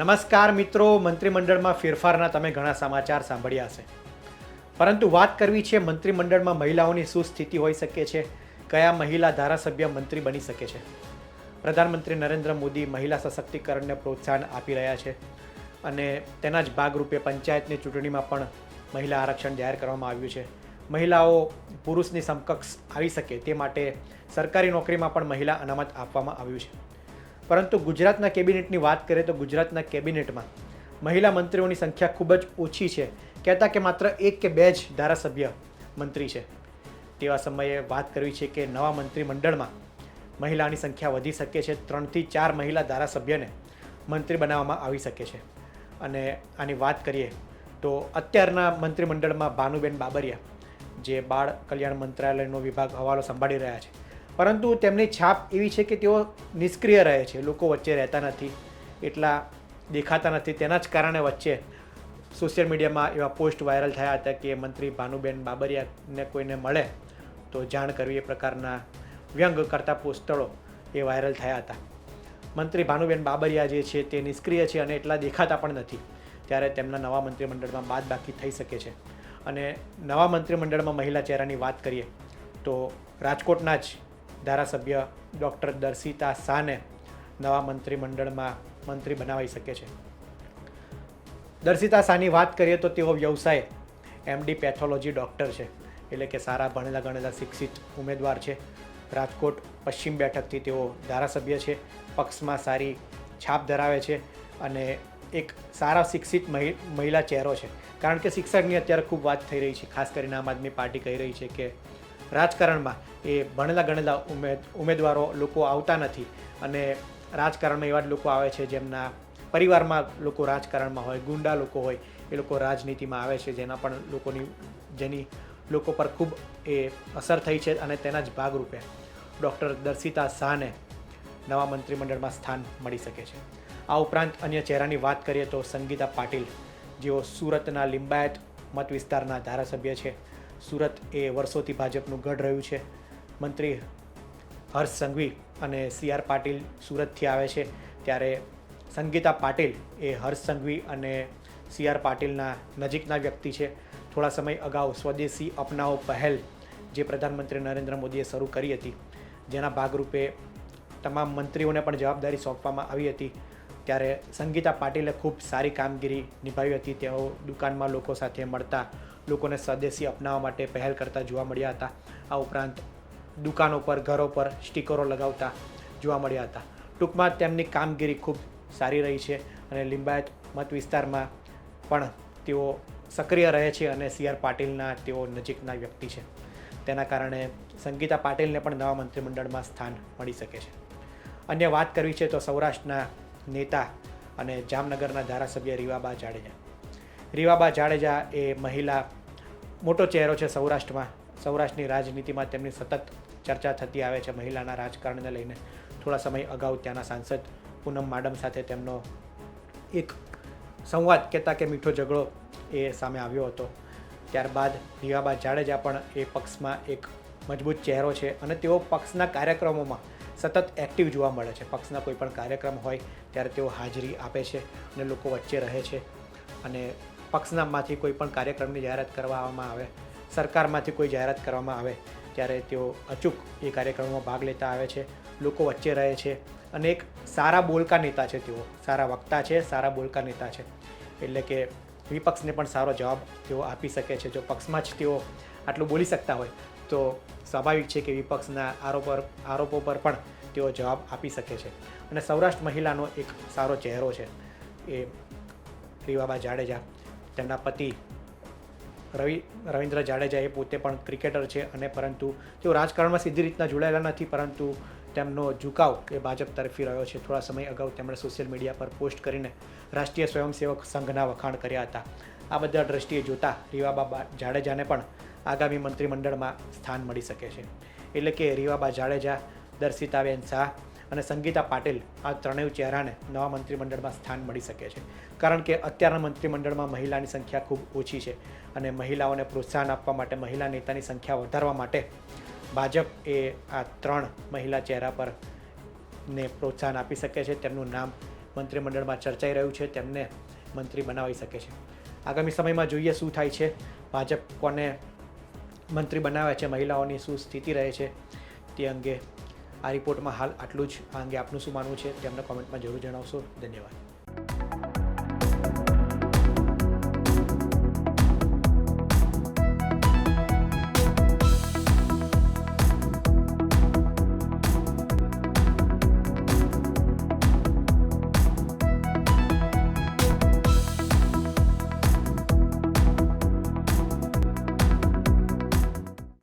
નમસ્કાર મિત્રો, મંત્રીમંડળમાં ફેરફારના તમે ઘણા સમાચાર સાંભળ્યા હશે. પરંતુ વાત કરવી છે, મંત્રીમંડળમાં મહિલાઓની શું સ્થિતિ હોઈ શકે છે? કયા મહિલા ધારાસભ્ય મંત્રી બની શકે છે? પ્રધાનમંત્રી નરેન્દ્ર મોદી મહિલા સશક્તિકરણને પ્રોત્સાહન આપી રહ્યા છે અને તેના જ ભાગરૂપે પંચાયતની ચૂંટણીમાં પણ મહિલા આરક્ષણ જાહેર કરવામાં આવ્યું છે. મહિલાઓ પુરુષની સમકક્ષ આવી શકે તે માટે સરકારી નોકરીમાં પણ મહિલા અનામત આપવામાં આવ્યું છે. પરંતુ ગુજરાતના કેબિનેટની વાત કરીએ તો ગુજરાતના કેબિનેટમાં મહિલા મંત્રીઓની સંખ્યા ખૂબ જ ઓછી છે. કહેતા કે માત્ર એક કે બે જ ધારાસભ્ય મંત્રી છે. તેવા સમયે વાત કરવી છે કે નવા મંત્રીમંડળમાં મહિલાની સંખ્યા વધી શકે છે. ત્રણથી ચાર મહિલા ધારાસભ્યને મંત્રી બનાવવામાં આવી શકે છે. અને આની વાત કરીએ તો અત્યારના મંત્રીમંડળમાં ભાનુબેન બાબરિયા જે બાળ કલ્યાણ મંત્રાલયનો વિભાગ હવાલો સંભાળી રહ્યા છે. પરંતુ તેમની છાપ એવી છે કે તેઓ નિષ્ક્રિય રહે છે. લોકો વચ્ચે રહેતા નથી, એટલા દેખાતા નથી. તેના જ કારણે વચ્ચે સોશિયલ મીડિયામાં એવા પોસ્ટ વાયરલ થયા હતા કે મંત્રી ભાનુબેન બાબરિયાને કોઈને મળે તો જાણ કરવી એ પ્રકારના વ્યંગ કરતા પોસ્ટરો એ વાયરલ થયા હતા. મંત્રી ભાનુબેન બાબરિયા જે છે તે નિષ્ક્રિય છે અને એટલા દેખાતા પણ નથી. ત્યારે તેમના નવા મંત્રીમંડળમાં બાદ બાકી થઈ શકે છે. અને નવા મંત્રીમંડળમાં મહિલા ચહેરાની વાત કરીએ તો રાજકોટના જ ધારાસભ્ય ડૉક્ટર દર્શિતા શાહને નવા મંત્રીમંડળમાં મંત્રી બનાવાઈ શકે છે. દર્શિતા શાહની વાત કરીએ તો તેઓ વ્યવસાય એમડી પેથોલોજી ડૉક્ટર છે. એટલે કે સારા ભણેલા ગણેલા શિક્ષિત ઉમેદવાર છે. રાજકોટ પશ્ચિમ બેઠકથી તેઓ ધારાસભ્ય છે. પક્ષમાં સારી છાપ ધરાવે છે અને એક સારા શિક્ષિત મહિ, મહિલા ચહેરો છે. કારણ કે શિક્ષણની અત્યારે ખૂબ વાત થઈ રહી છે. ખાસ કરીને આમ આદમી પાર્ટી કહી રહી છે કે રાજકારણમાં એ ભણેલા ગણેલા ઉમેદ ઉમેદવારો લોકો આવતા નથી. અને રાજકારણમાં એવા જ લોકો આવે છે જેમના પરિવારમાં લોકો રાજકારણમાં હોય, ગુંડા લોકો હોય, એ લોકો રાજનીતિમાં આવે છે, જેના પણ લોકોની, જેની લોકો પર ખૂબ એ અસર થઈ છે અને તેના જ ભાગરૂપે ડૉક્ટર દર્શિતા શાહને નવા મંત્રીમંડળમાં સ્થાન મળી શકે છે. આ ઉપરાંત અન્ય ચહેરાની વાત કરીએ તો સંગીતા પાટીલ, જેઓ સુરતના લિંબાયત મત વિસ્તારના ધારાસભ્ય છે. સુરત એ વર્ષોથી ભાજપનું ગઢ રહ્યું છે. મંત્રી હર્ષ સંઘવી અને સી આર પાટીલ સુરતથી આવે છે. ત્યારે સંગીતા પાટીલ એ હર્ષ સંઘવી અને સી આર પાટીલના નજીકના વ્યક્તિ છે. થોડા સમય અગાઉ સ્વદેશી અપનાવો પહેલ જે પ્રધાનમંત્રી નરેન્દ્ર મોદીએ શરૂ કરી હતી, જેના ભાગરૂપે તમામ મંત્રીઓને પણ જવાબદારી સોંપવામાં આવી હતી. ત્યારે સંગીતા પાટીલે ખૂબ સારી કામગીરી નિભાવી હતી. તેઓ દુકાનમાં લોકો સાથે મળતા, લોકોને સ્વદેશી અપનાવવા માટે પહેલ કરતા જોવા મળ્યા હતા. આ ઉપરાંત દુકાનો પર, ઘરો પર સ્ટીકરો લગાવતા જોવા મળ્યા હતા. ટૂંકમાં તેમની કામગીરી ખૂબ સારી રહી છે અને લિંબાયત મત વિસ્તારમાં પણ તેઓ સક્રિય રહે છે અને સી આર પાટીલના તેઓ નજીકના વ્યક્તિ છે. તેના કારણે સંગીતા પાટીલને પણ નવા મંત્રીમંડળમાં સ્થાન મળી શકે છે. અન્ય વાત કરવી છે તો સૌરાષ્ટ્રના નેતા અને જામનગરના ધારાસભ્ય રીવાબા જાડેજા. રીવાબા જાડેજા એ મહિલા, મોટો ચહેરો છે સૌરાષ્ટ્રમાં. સૌરાષ્ટ્રની રાજનીતિમાં તેમની સતત ચર્ચા થતી આવે છે મહિલાના રાજકારણને લઈને. થોડા સમય અગાઉ ત્યાંના સાંસદ પૂનમ માડમ સાથે તેમનો એક સંવાદ કહેતા કે મીઠો ઝઘડો એ સામે આવ્યો હતો. ત્યારબાદ રીવાબા જાડેજા પણ એ પક્ષમાં એક મજબૂત ચહેરો છે અને તેઓ પક્ષના કાર્યક્રમોમાં સતત એક્ટિવ જોવા મળે છે. પક્ષના કોઈ પણ કાર્યક્રમ હોય, ત્યારે તેઓ હાજરી આપે છે અને લોકો વચ્ચે રહે છે. અને પક્ષનામાંથી કોઈ પણ કાર્યક્રમની જાહેરાત કરવામાં આવે, સરકારમાંથી કોઈ જાહેરાત કરવામાં આવે, ત્યારે તેઓ અચૂક એ કાર્યક્રમમાં ભાગ લેતા આવે છે. લોકો વચ્ચે રહે છે અને એક સારા બોલકા નેતા છે તેઓ. સારા વક્તા છે, સારા બોલકા નેતા છે. એટલે કે વિપક્ષને પણ સારો જવાબ તેઓ આપી શકે છે. જો પક્ષમાં જ તેઓ આટલું બોલી શકતા હોય તો સ્વાભાવિક છે કે વિપક્ષના આરોપો આરોપો પર પણ તેઓ જવાબ આપી શકે છે. અને સૌરાષ્ટ્ર મહિલાનો એક સારો ચહેરો છે એ રીવાબા જાડેજા. તેમના પતિ રવિ રવિન્દ્ર જાડેજા એ પોતે પણ ક્રિકેટર છે અને પરંતુ તેઓ રાજકારણમાં સીધી રીતના જોડાયેલા નથી, પરંતુ તેમનો ઝુકાવ એ ભાજપ તરફી રહ્યો છે. થોડા સમય અગાઉ તેમણે સોશિયલ મીડિયા પર પોસ્ટ કરીને રાષ્ટ્રીય સ્વયંસેવક સંઘના વખાણ કર્યા હતા. આ બધા દ્રષ્ટિએ જોતા રીવાબા જાડેજાને પણ આગામી મંત્રીમંડળમાં સ્થાન મળી શકે છે. એટલે કે રીવાબા જાડેજા, દર્શિતાબેન શાહ અને સંગીતા પાટીલ આ ત્રણેય ચહેરાને નવા મંત્રીમંડળમાં સ્થાન મળી શકે છે. કારણ કે અત્યારના મંત્રીમંડળમાં મહિલાની સંખ્યા ખૂબ ઓછી છે અને મહિલાઓને પ્રોત્સાહન આપવા માટે, મહિલા નેતાની સંખ્યા વધારવા માટે ભાજપ એ આ ત્રણ મહિલા ચહેરા પર ને પ્રોત્સાહન આપી શકે છે. તેમનું નામ મંત્રીમંડળમાં ચર્ચાઈ રહ્યું છે. તેમને મંત્રી બનાવી શકે છે. આગામી સમયમાં જોઈએ શું થાય છે. ભાજપ કોને મંત્રી બનાવ્યા છે, મહિલાઓની શું સ્થિતિ રહે છે, તે અંગે આ રિપોર્ટમાં હાલ આટલું જ. આ અંગે આપનું શું માનવું છે તે અમને કોમેન્ટમાં જરૂર જણાવશો. ધન્યવાદ.